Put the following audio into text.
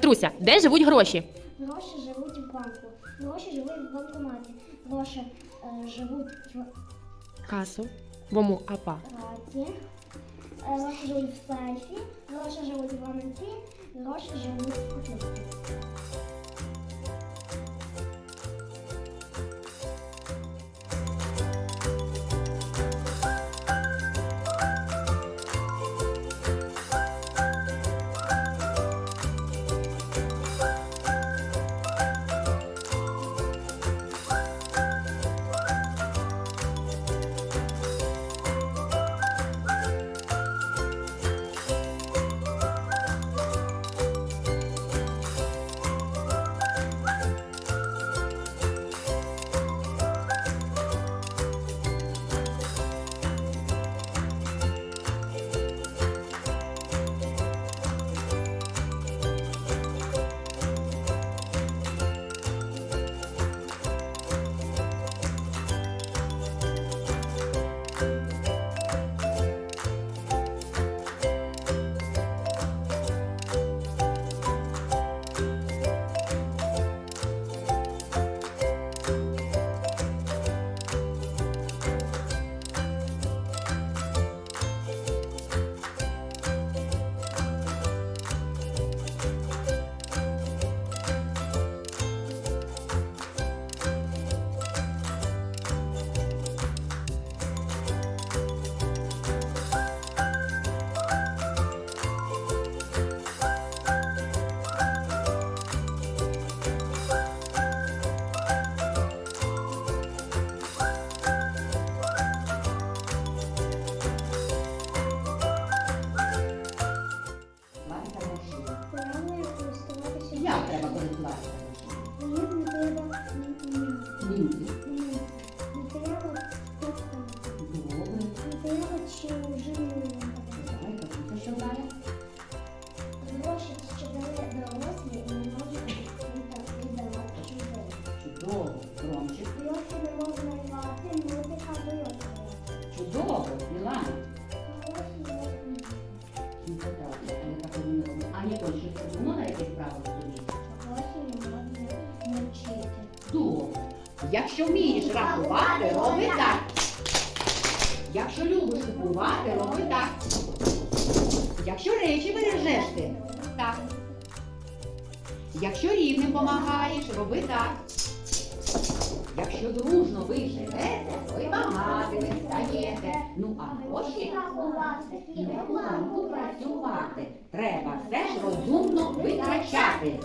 Труся, де живуть гроші? Гроші живуть в банку. Гроші живуть в банкоматі. Гроші е, живуть в Касу. Бому апа. раті. Е, гроші живуть в сейфі. Гроші живуть в гаманці. Гроші живуть в кутниці. Як треба користуватися не не. Не не Давай, Катюся, що далі? Гроші, що дали дорослі, не можуть. Чудово. Громче. Гроші не можна. Чудово. Мілана. Можна Ну, так. А яка повинна робити? А Ніколь, що це воно на якесь правило Якщо вмієш рахувати, роби так. Якщо любиш купувати, роби так. Якщо речі бережеш ти, так. Якщо рівним помагаєш, роби так. Якщо дружно ви живете, то й багатими стаєте. Ну а гроші і не планку працювати. Треба все ж розумно витрачати.